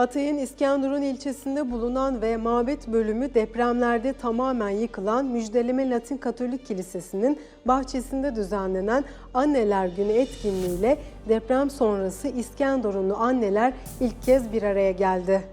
Hatay'ın İskenderun ilçesinde bulunan ve mabet bölümü depremlerde tamamen yıkılan Müjdeleme Latin Katolik Kilisesi'nin bahçesinde düzenlenen Anneler Günü etkinliğiyle deprem sonrası İskenderunlu anneler ilk kez bir araya geldi.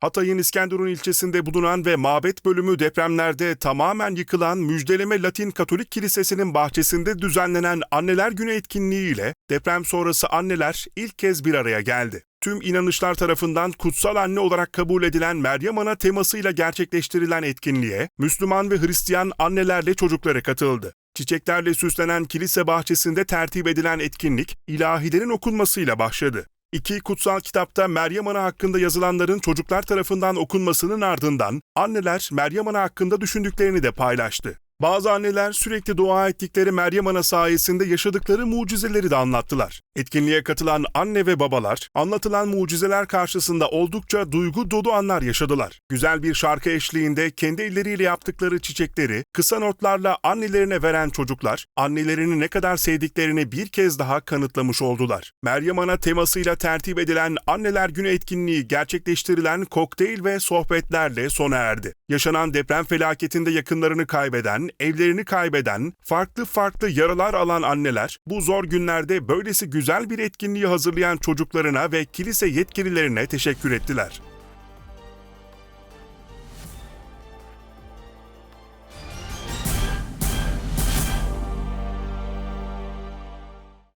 Hatay'ın İskenderun ilçesinde bulunan ve mabet bölümü depremlerde tamamen yıkılan Müjdeleme Latin Katolik Kilisesi'nin bahçesinde düzenlenen Anneler Günü etkinliğiyle deprem sonrası anneler ilk kez bir araya geldi. Tüm inanışlar tarafından kutsal anne olarak kabul edilen Meryem Ana temasıyla gerçekleştirilen etkinliğe Müslüman ve Hristiyan annelerle çocukları katıldı. Çiçeklerle süslenen kilise bahçesinde tertip edilen etkinlik ilahilerin okunmasıyla başladı. İki kutsal kitapta Meryem Ana hakkında yazılanların çocuklar tarafından okunmasının ardından anneler Meryem Ana hakkında düşündüklerini de paylaştı. Bazı anneler sürekli dua ettikleri Meryem Ana sayesinde yaşadıkları mucizeleri de anlattılar. Etkinliğe katılan anne ve babalar anlatılan mucizeler karşısında oldukça duygu dolu anlar yaşadılar. Güzel bir şarkı eşliğinde kendi elleriyle yaptıkları çiçekleri kısa notlarla annelerine veren çocuklar annelerini ne kadar sevdiklerini bir kez daha kanıtlamış oldular. Meryem Ana temasıyla tertip edilen Anneler Günü etkinliği gerçekleştirilen kokteyl ve sohbetlerle sona erdi. Yaşanan deprem felaketinde yakınlarını kaybeden, evlerini kaybeden, farklı farklı yaralar alan anneler bu zor günlerde böylesi güzel bir etkinliği hazırlayan çocuklarına ve kilise yetkililerine teşekkür ettiler.